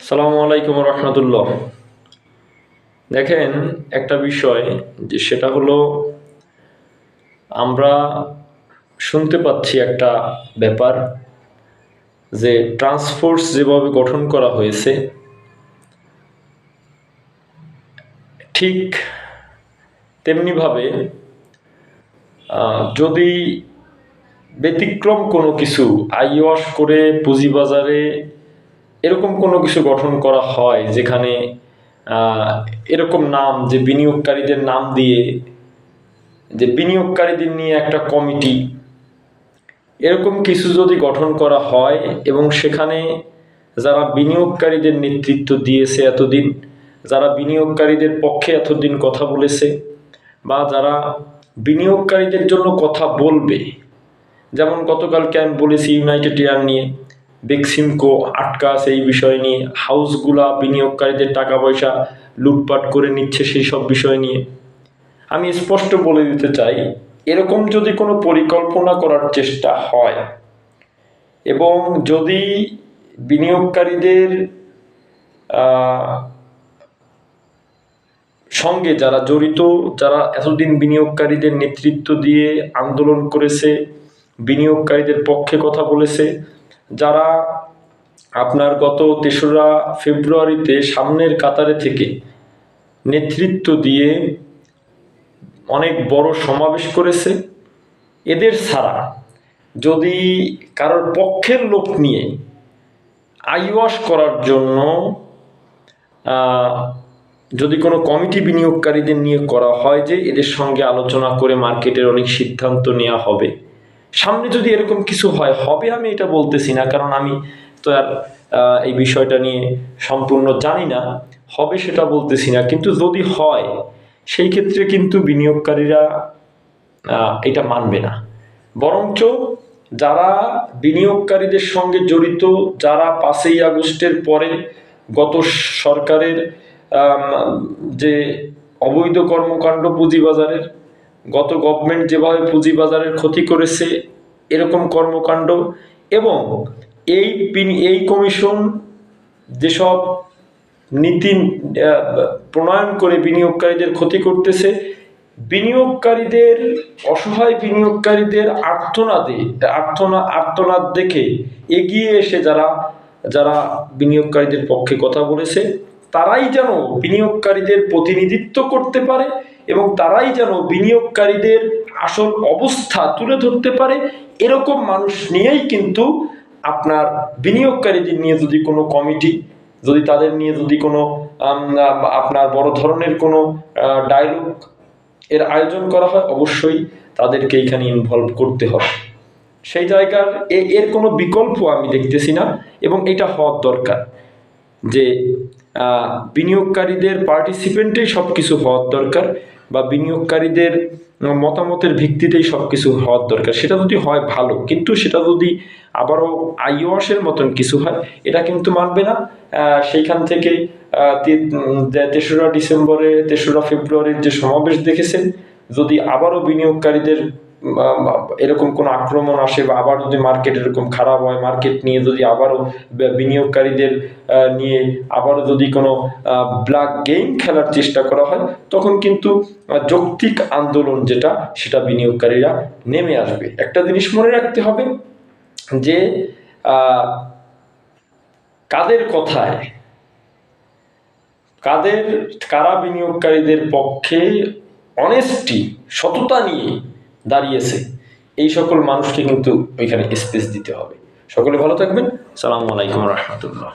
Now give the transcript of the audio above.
সালামু আলাইকুম রহমতুল্লাহ। দেখেন, একটা বিষয় যে সেটা হলো, আমরা শুনতে পাচ্ছি একটা ব্যাপার যে ট্রান্সফোর্স যেভাবে গঠন করা হয়েছে, ঠিক তেমনিভাবে যদি ব্যতিক্রম কোনো কিছু, আইওয়াশ করে পুঁজিবাজারে এরকম কোনো কিছু গঠন করা হয় যেখানে এরকম নাম যে বিনিয়োগকারীদের নাম দিয়ে, যে বিনিয়োগকারীদের নিয়ে একটা কমিটি, এরকম কিছু যদি গঠন করা হয় এবং সেখানে যারা বিনিয়োগকারীদের নেতৃত্ব দিয়েছে এতদিন, যারা বিনিয়োগকারীদের পক্ষে এতদিন কথা বলেছে বা যারা বিনিয়োগকারীদের জন্য কথা বলবে, যেমন গতকালকে আমি বলেছি ইউনাইটেড এয়ার নিয়ে বেক্সিমকো আটকা সেই বিষয় নিয়ে, হাউসগুলা বিনিয়োগকারীদের টাকা পয়সা লুটপাট করে নিচ্ছে সেই সব বিষয় নিয়ে। আমি স্পষ্ট বলে দিতে চাই, এরকম যদি কোনো পরিকল্পনা করার চেষ্টা হয়, এবং যদি বিনিয়োগকারীদের সঙ্গে যারা জড়িত, যারা এতদিন বিনিয়োগকারীদের নেতৃত্ব দিয়ে আন্দোলন করেছে, বিনিয়োগকারীদের পক্ষে কথা বলেছে যারা আপনার গত তেসরা ফেব্রুয়ারিতে সামনের কাতারে থেকে নেতৃত্ব দিয়ে অনেক বড় সমাবেশ করেছে, এদের ছাড়া যদি কারোর পক্ষের লোক নিয়ে আইওয়াশ করার জন্য যদি কোনো কমিটি বিনিয়োগকারীদের নিয়ে করা হয় যে এদের সঙ্গে আলোচনা করে মার্কেটের অনেক সিদ্ধান্ত নেওয়া হবে সামনে যদি এরকম কিছু হয়, হবে আমি এটা বলতেছি না, কারণ আমি তো আর এই বিষয়টা নিয়ে সম্পূর্ণ জানি না, হবে সেটা বলতেছি না। কিন্তু যদি হয়, সেই ক্ষেত্রে কিন্তু বিনিয়োগকারীরা এটা মানবে না। বরঞ্চ যারা বিনিয়োগকারীদের সঙ্গে জড়িত, যারা পাঁচই আগস্টের পরে গত সরকারের যে অবৈধ কর্মকাণ্ড পুঁজিবাজারের গত গভর্নমেন্ট যেভাবে পুঁজিবাজারের ক্ষতি করেছে, এরকম কর্মকাণ্ড এবং এই এই কমিশন যেসব নীতি প্রণয়ন করে বিনিয়োগকারীদের ক্ষতি করতেছে, বিনিয়োগকারীদের, অসহায় বিনিয়োগকারীদের আর্থনাদে, আর্থনা আর্থনাদ দেখে এগিয়ে এসে যারা যারা বিনিয়োগকারীদের পক্ষে কথা বলেছে, তারাই যেন বিনিয়োগকারীদের প্রতিনিধিত্ব করতে পারে এবং তারাই যেন বিনিয়োগকারীদের আসল অবস্থা তুলে ধরতে পারে, এরকম মানুষ নিয়েই কিন্তু আপনার বিনিয়োগকারীদের নিয়ে যদি কোনো কমিটি, যদি তাদের নিয়ে যদি কোনো আপনার বড় ধরনের কোনো ডায়লগ এর আয়োজন করা হয়, অবশ্যই তাদেরকে এখানে ইনভলভ করতে হবে। সেই জায়গার এর কোনো বিকল্প আমি দেখতেছি না এবং এটা হওয়ার দরকার যে বিনিয়োগকারীদের পার্টিসিপেন্টেই সব কিছু হওয়ার দরকার। বা বিনিয়োগকারীদের মতামতের ভিত্তিতেই সব কিছু হওয়ার দরকার। সেটা যদি হয়, ভালো। কিন্তু সেটা যদি আবারও আইওয়াসের মতন কিছু হয়, এটা কিন্তু মানবে না। সেইখান থেকে তেসরা ডিসেম্বরে, তেসরা ফেব্রুয়ারির যে সমাবেশ দেখেছেন, যদি আবারও বিনিয়োগকারীদের এরকম কোনো আক্রমণ আসে বা আবার যদি মার্কেট এরকম খারাপ হয় মার্কেট নিয়ে যদি আবারও বিনিয়োগকারীদের নিয়ে আবারও যদি কোনো ব্ল্যাক গেম খেলার চেষ্টা করা হয়, তখন কিন্তু যৌক্তিক আন্দোলন যেটা, সেটা বিনিয়োগকারীরা নেমে আসবে। একটা জিনিস মনে রাখতে হবে যে কাদের কথায়, কাদের, কারা বিনিয়োগকারীদের পক্ষে অনেস্টি সততা নিয়ে দাঁড়িয়েছে। এই সকল মানুষকে কিন্তু ওইখানে স্পেস দিতে হবে। সকলে ভালো থাকবেন। সালামু আলাইকুম রহমতুল্লাহ।